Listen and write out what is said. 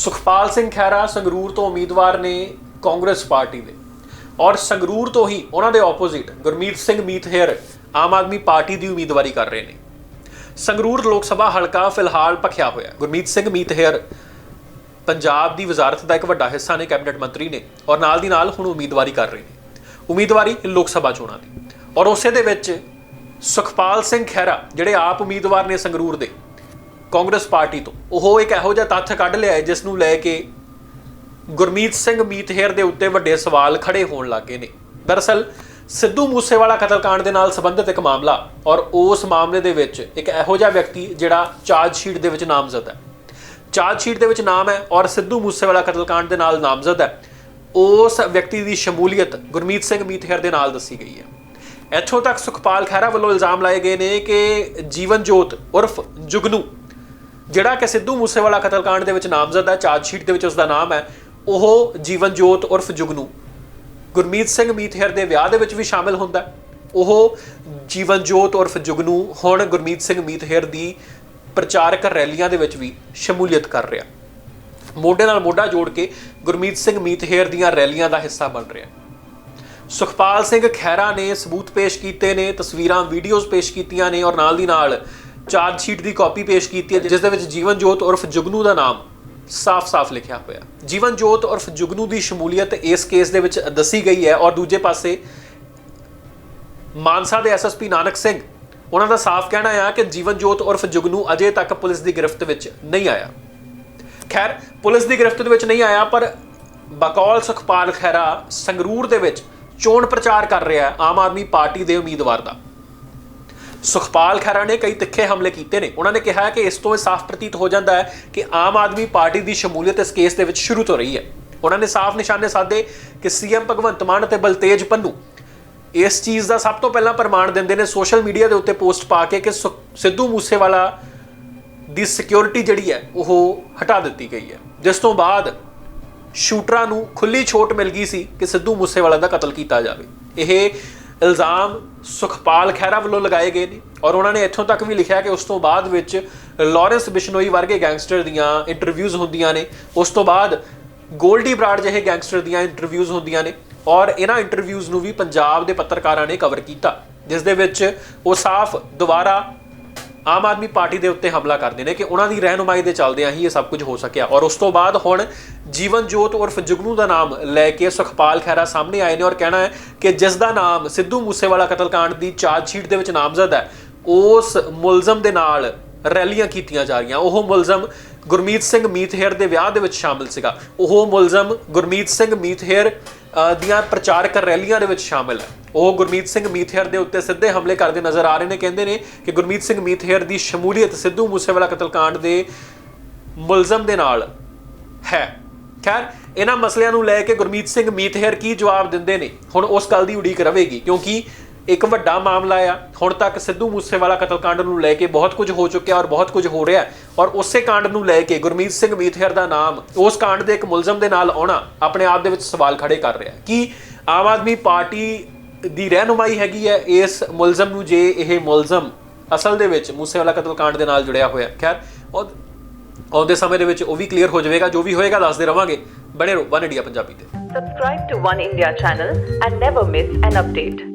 ਸੁਖਪਾਲ ਸਿੰਘ ਖਹਿਰਾ ਸੰਗਰੂਰ ਤੋਂ ਉਮੀਦਵਾਰ ਨੇ ਕਾਂਗਰਸ ਪਾਰਟੀ ਦੇ। ਔਰ ਸੰਗਰੂਰ ਤੋਂ ਹੀ ਉਹਨਾਂ ਦੇ ਆਪੋਜ਼ਿਟ ਗੁਰਮੀਤ ਸਿੰਘ ਮੀਤਹੇਰ ਆਮ ਆਦਮੀ ਪਾਰਟੀ ਦੀ ਉਮੀਦਵਾਰੀ ਕਰ ਰਹੇ ਨੇ। ਸੰਗਰੂਰ ਲੋਕ ਸਭਾ ਹਲਕਾ ਫਿਲਹਾਲ ਭਖਿਆ ਹੋਇਆ ਗੁਰਮੀਤ ਸਿੰਘ ਮੀਤਹੇਰ ਪੰਜਾਬ ਦੀ ਵਜ਼ਾਰਤ ਦਾ ਇੱਕ ਵੱਡਾ ਹਿੱਸਾ ਨੇ, ਕੈਬਨਿਟ ਮੰਤਰੀ ਨੇ ਔਰ ਨਾਲ ਦੀ ਨਾਲ ਹੁਣ ਉਮੀਦਵਾਰੀ ਕਰ ਰਹੇ ਨੇ। ਉਮੀਦਵਾਰੀ ਲੋਕ ਸਭਾ ਚੋਣਾਂ ਦੀ। ਔਰ ਉਸੇ ਦੇ ਵਿੱਚ ਸੁਖਪਾਲ ਸਿੰਘ ਖਹਿਰਾ, ਜਿਹੜੇ ਆਪ ਉਮੀਦਵਾਰ ਨੇ ਸੰਗਰੂਰ ਦੇ ਕਾਂਗਰਸ ਪਾਰਟੀ ਤੋਂ। ਉਹ ਇੱਕ ਇਹੋ ਜਿਹਾ ਤੱਥ ਕੱਢ ਲਿਆ ਹੈ ਜਿਸ ਨੂੰ ਲੈ ਕੇ ਗੁਰਮੀਤ ਸਿੰਘ ਮੀਤਹੇਰ ਦੇ ਉੱਤੇ ਵੱਡੇ ਸਵਾਲ ਖੜੇ ਹੋਣ ਲੱਗੇ ਨੇ। ਦਰਅਸਲ, ਸਿੱਧੂ ਮੂਸੇਵਾਲਾ ਕਤਲकांड ਦੇ ਨਾਲ ਸੰਬੰਧਿਤ ਇੱਕ ਮਾਮਲਾ ਔਰ ਉਸ ਮਾਮਲੇ ਦੇ ਵਿੱਚ ਇੱਕ ਇਹੋ ਜਿਹਾ ਵਿਅਕਤੀ ਜਿਹੜਾ ਚਾਰਜ ਸ਼ੀਟ ਦੇ ਵਿੱਚ ਨਾਮਜ਼ਦ ਹੈ। ਚਾਰਜ ਸ਼ੀਟ ਦੇ ਵਿੱਚ ਨਾਮ ਹੈ ਔਰ ਸਿੱਧੂ ਮੂਸੇਵਾਲਾ ਕਤਲकांड ਦੇ ਨਾਲ ਨਾਮਜ਼ਦ ਹੈ। ਉਸ ਵਿਅਕਤੀ ਦੀ ਸ਼ਮੂਲੀਅਤ ਗੁਰਮੀਤ ਸਿੰਘ ਮੀਤਹੇਰ ਦੇ ਨਾਲ ਦੱਸੀ ਗਈ ਹੈ। ਇੱਥੋਂ ਤੱਕ ਸੁਖਪਾਲ ਖਹਿਰਾ ਵੱਲੋਂ ਇਲਜ਼ਾਮ ਲਾਏ ਗਏ ਨੇ ਕਿ ਜੀਵਨ ਜੋਤ ਉਰਫ ਜੁਗਨੂ ਜਿਹੜਾ ਕਿ ਸਿੱਧੂ ਮੂਸੇਵਾਲਾ ਕਤਲकांड ਦੇ ਵਿੱਚ ਨਾਮਜ਼ਦ ਹੈ ਚਾਰਜ ਸ਼ੀਟ ਦੇ ਵਿੱਚ ਉਸ ਦਾ ਨਾਮ ਹੈ, ਉਹ ਜੀਵਨ ਜੋਤ ਉਰਫ ਜੁਗਨੂ। ਗੁਰਮੀਤ ਸਿੰਘ ਮੀਤਹੇਰ ਦੇ ਵਿਆਹ ਦੇ ਵਿੱਚ ਵੀ ਸ਼ਾਮਿਲ ਹੁੰਦਾ ਉਹ ਜੀਵਨ ਜੋਤ ਉਰਫ ਜੁਗਨੂ ਹੁਣ ਗੁਰਮੀਤ ਸਿੰਘ ਮੀਤਹੇਰ ਦੀ ਪ੍ਰਚਾਰਕ ਰੈਲੀਆਂ ਦੇ ਵਿੱਚ ਵੀ ਸ਼ਮੂਲੀਅਤ ਕਰ ਰਿਹਾ ਮੋਢੇ ਨਾਲ ਮੋਢਾ ਜੋੜ ਕੇ ਗੁਰਮੀਤ ਸਿੰਘ ਮੀਤਹੇਰ ਦੀਆਂ ਰੈਲੀਆਂ ਦਾ ਹਿੱਸਾ ਬਣ ਰਿਹਾ ਸੁਖਪਾਲ ਸਿੰਘ ਖਹਿਰਾ ਨੇ ਸਬੂਤ ਪੇਸ਼ ਕੀਤੇ ਨੇ, ਤਸਵੀਰਾਂ, ਵੀਡੀਓਜ਼ ਪੇਸ਼ ਕੀਤੀਆਂ ਨੇ ਔਰ ਨਾਲ ਦੀ ਨਾਲ ਚਾਰਜ ਸ਼ੀਟ ਦੀ ਕਾਪੀ ਪੇਸ਼ ਕੀਤੀ ਹੈ, ਜਿਸ ਦੇ ਵਿੱਚ ਜੀਵਨ ਜੋਤ ਉਰਫ ਜੁਗਨੂ ਦਾ ਨਾਮ ਸਾਫ਼-ਸਾਫ਼ ਲਿਖਿਆ ਹੋਇਆ ਜੀਵਨ ਜੋਤ ਉਰਫ ਜੁਗਨੂ ਦੀ ਸ਼ਮੂਲੀਅਤ ਇਸ ਕੇਸ ਦੇ ਵਿੱਚ ਦੱਸੀ ਗਈ ਹੈ ਔਰ ਦੂਜੇ ਪਾਸੇ ਮਾਨਸਾ ਦੇ ਐਸਐਸਪੀ ਨਾਨਕ ਸਿੰਘ, ਉਹਨਾਂ ਦਾ ਸਾਫ਼ ਕਹਿਣਾ ਆ ਕਿ ਜੀਵਨ ਜੋਤ ਉਰਫ ਜੁਗਨੂ ਅਜੇ ਤੱਕ ਪੁਲਿਸ ਦੀ ਗ੍ਰਿਫਤ ਵਿੱਚ ਨਹੀਂ ਆਇਆ। ਖੈਰ, ਪੁਲਿਸ ਦੀ ਗ੍ਰਿਫਤ ਦੇ ਵਿੱਚ ਨਹੀਂ ਆਇਆ, ਪਰ ਬਕੌਲ ਸੁਖਪਾਲ ਖਹਿਰਾ ਸੰਗਰੂਰ ਦੇ ਵਿੱਚ ਚੋਣ ਪ੍ਰਚਾਰ ਕਰ ਰਿਹਾ ਆਮ ਆਦਮੀ ਪਾਰਟੀ ਦੇ ਉਮੀਦਵਾਰ ਦਾ। ਸੁਖਪਾਲ ਖਹਿਰਾ ਨੇ ਕਈ ਤਿੱਖੇ ਹਮਲੇ ਕੀਤੇ ਨੇ। ਉਹਨਾਂ ਨੇ ਕਿਹਾ ਕਿ ਇਸ ਤੋਂ ਇਹ ਸਾਫ਼ ਪ੍ਰਤੀਤ ਹੋ ਜਾਂਦਾ ਹੈ ਕਿ ਆਮ ਆਦਮੀ ਪਾਰਟੀ ਦੀ ਸ਼ਮੂਲੀਅਤ ਇਸ ਕੇਸ ਦੇ ਵਿੱਚ ਸ਼ੁਰੂ ਤੋਂ ਰਹੀ ਹੈ। ਉਹਨਾਂ ਨੇ ਸਾਫ਼ ਨਿਸ਼ਾਨੇ ਸਾਧੇ ਕਿ ਸੀਐਮ ਭਗਵੰਤ ਮਾਨ ਅਤੇ ਬਲਤੇਜ ਪੰਨੂ ਇਸ ਚੀਜ਼ ਦਾ ਸਭ ਤੋਂ ਪਹਿਲਾਂ ਪ੍ਰਮਾਣ ਦਿੰਦੇ ਨੇ। ਸੋਸ਼ਲ ਮੀਡੀਆ ਦੇ ਉੱਤੇ ਪੋਸਟ ਪਾ ਕੇ ਕਿ ਸੁ- ਸਿੱਧੂ ਮੂਸੇਵਾਲਾ ਦੀ ਸਿਕਿਉਰਿਟੀ ਜਿਹੜੀ ਹੈ, ਉਹ ਹਟਾ ਦਿੱਤੀ ਗਈ ਹੈ। ਜਿਸ ਤੋਂ ਬਾਅਦ ਸ਼ੂਟਰਾਂ ਨੂੰ ਖੁੱਲੀ ਛੋਟ ਮਿਲ ਗਈ ਸੀ ਕਿ ਸਿੱਧੂ ਮੂਸੇਵਾਲਾ ਦਾ ਕਤਲ ਕੀਤਾ ਜਾਵੇ। ਇਹ ਇਲਜ਼ਾਮ ਸੁਖਪਾਲ ਖਹਿਰਾ ਵੱਲੋਂ ਲਗਾਏ ਗਏ ਨੇ ਔਰ ਉਹਨਾਂ ਨੇ ਇੱਥੋਂ ਤੱਕ ਵੀ ਲਿਖਿਆ ਕਿ ਉਸ ਤੋਂ ਬਾਅਦ ਵਿੱਚ ਲਾਰੈਂਸ ਬਿਸ਼ਨੋਈ ਵਰਗੇ ਗੈਂਗਸਟਰ ਦੀਆਂ ਇੰਟਰਵਿਊਜ਼ ਹੁੰਦੀਆਂ ਨੇ। ਉਸ ਤੋਂ ਬਾਅਦ ਗੋਲਡੀ ਬਰਾੜ ਜਿਹੇ ਗੈਂਗਸਟਰ ਦੀਆਂ ਇੰਟਰਵਿਊਜ਼ ਹੁੰਦੀਆਂ ਨੇ ਔਰ ਇਹਨਾਂ ਇੰਟਰਵਿਊਜ਼ ਨੂੰ ਵੀ ਪੰਜਾਬ ਦੇ ਪੱਤਰਕਾਰਾਂ ਨੇ ਕਵਰ ਕੀਤਾ। ਜਿਸ ਦੇ ਵਿੱਚ ਉਹ ਸਾਫ਼ ਦੁਬਾਰਾ ਆਮ ਆਦਮੀ ਪਾਰਟੀ ਦੇ ਉੱਤੇ ਹਮਲਾ ਕਰਦੇ ਨੇ ਕਿ ਉਹਨਾਂ ਦੀ ਰਹਿਨੁਮਾਈ ਦੇ ਚੱਲਦਿਆਂ ਹੀ ਇਹ ਸਭ ਕੁਝ ਹੋ ਸਕਿਆ। ਔਰ ਉਸ ਤੋਂ ਬਾਅਦ ਹੁਣ ਜੀਵਨ ਜੋਤ ਉਰਫ ਜੁਗਨੂ ਦਾ ਨਾਮ ਲੈ ਕੇ ਸੁਖਪਾਲ ਖਹਿਰਾ ਸਾਹਮਣੇ ਆਏ ਨੇ ਔਰ ਕਹਿਣਾ ਹੈ ਕਿ ਜਿਸ ਦਾ ਨਾਮ ਸਿੱਧੂ ਮੂਸੇਵਾਲਾ ਕਤਲकांड ਦੀ ਚਾਰਜ ਸ਼ੀਟ ਦੇ ਵਿੱਚ ਨਾਮਜ਼ਦ ਹੈ, ਉਸ ਮੁਲਜ਼ਮ ਦੇ ਨਾਲ ਰੈਲੀਆਂ ਕੀਤੀਆਂ ਜਾ ਰਹੀਆਂ। ਉਹ ਮੁਲਜ਼ਮ ਗੁਰਮੀਤ ਸਿੰਘ ਮੀਤਹੇਰ ਦੇ ਵਿਆਹ ਦੇ ਵਿੱਚ ਸ਼ਾਮਿਲ ਸੀਗਾ। ਉਹ ਮੁਲਜ਼ਮ ਗੁਰਮੀਤ ਸਿੰਘ ਮੀਤਹੇਰ ਦੀਆਂ ਪ੍ਰਚਾਰਕ ਰੈਲੀਆਂ ਦੇ ਵਿੱਚ ਸ਼ਾਮਿਲ ਹੈ। ਉਹ ਗੁਰਮੀਤ ਸਿੰਘ ਮੀਤਹੇਰ ਦੇ ਉੱਤੇ ਸਿੱਧੇ ਹਮਲੇ ਕਰਦੇ ਨਜ਼ਰ ਆ ਰਹੇ ਨੇ। ਕਹਿੰਦੇ ਨੇ ਕਿ ਗੁਰਮੀਤ ਸਿੰਘ ਮੀਤਹੇਰ ਦੀ ਸ਼ਮੂਲੀਅਤ ਸਿੱਧੂ ਮੂਸੇਵਾਲਾ ਕਤਲकांड ਦੇ ਮੁਲਜ਼ਮ ਦੇ ਨਾਲ ਹੈ। ਖੈਰ, ਇਹਨਾਂ ਮਸਲਿਆਂ ਨੂੰ ਲੈ ਕੇ ਗੁਰਮੀਤ ਸਿੰਘ ਮੀਤਹੇਰ ਕੀ ਜਵਾਬ ਦਿੰਦੇ ਨੇ? ਹੁਣ ਉਸ ਗੱਲ ਦੀ ਉਡੀਕ ਰਹੇਗੀ ਕਿਉਂਕਿ ਇੱਕ ਵੱਡਾ ਮਾਮਲਾ ਆ, ਹੁਣ ਤੱਕ ਸਿੱਧੂ ਮੂਸੇਵਾਲਾ ਕਤਲकांड ਨੂੰ ਲੈ ਕੇ ਬਹੁਤ ਕੁਝ ਹੋ ਚੁੱਕਿਆ ਔਰ ਬਹੁਤ ਕੁਝ ਹੋ ਰਿਹਾ ਔਰ ਉਸੇ ਕਾਂਡ ਨੂੰ ਲੈ ਕੇ ਗੁਰਮੀਤ ਸਿੰਘ ਮੀਥੇਰ ਦਾ ਨਾਮ ਉਸ ਕਾਂਡ ਦੇ ਇੱਕ ਮੁਲਜ਼ਮ ਦੇ ਨਾਲ ਆਉਣਾ ਆਪਣੇ ਆਪ ਦੇ ਵਿੱਚ ਸਵਾਲ ਖੜੇ ਕਰ ਰਿਹਾ ਕਿ ਆਮ ਆਦਮੀ ਪਾਰਟੀ ਦੀ ਰਹਿਨੁਮਾਈ ਹੈਗੀ ਹੈ ਇਸ ਮੁਲਜ਼ਮ ਨੂੰ ਜੇ ਇਹ ਮੁਲਜ਼ਮ ਅਸਲ ਦੇ ਵਿੱਚ ਮੂਸੇਵਾਲਾ ਕਤਲकांड ਦੇ ਨਾਲ ਜੁੜਿਆ ਹੋਇਆ ਖੈਰ, ਉਹ ਆਉਂਦੇ ਸਮੇਂ ਦੇ ਵਿੱਚ ਉਹ ਵੀ ਕਲੀਅਰ ਹੋ ਜਾਵੇਗਾ, ਜੋ ਵੀ ਹੋਏਗਾ ਦੱਸਦੇ ਰਵਾਂਗੇ। ਬਣੇ ਰਹੋ, ਵਨ ਇੰਡੀਆ ਪੰਜਾਬੀ ਤੇ। Subscribe to one India channel and never miss an update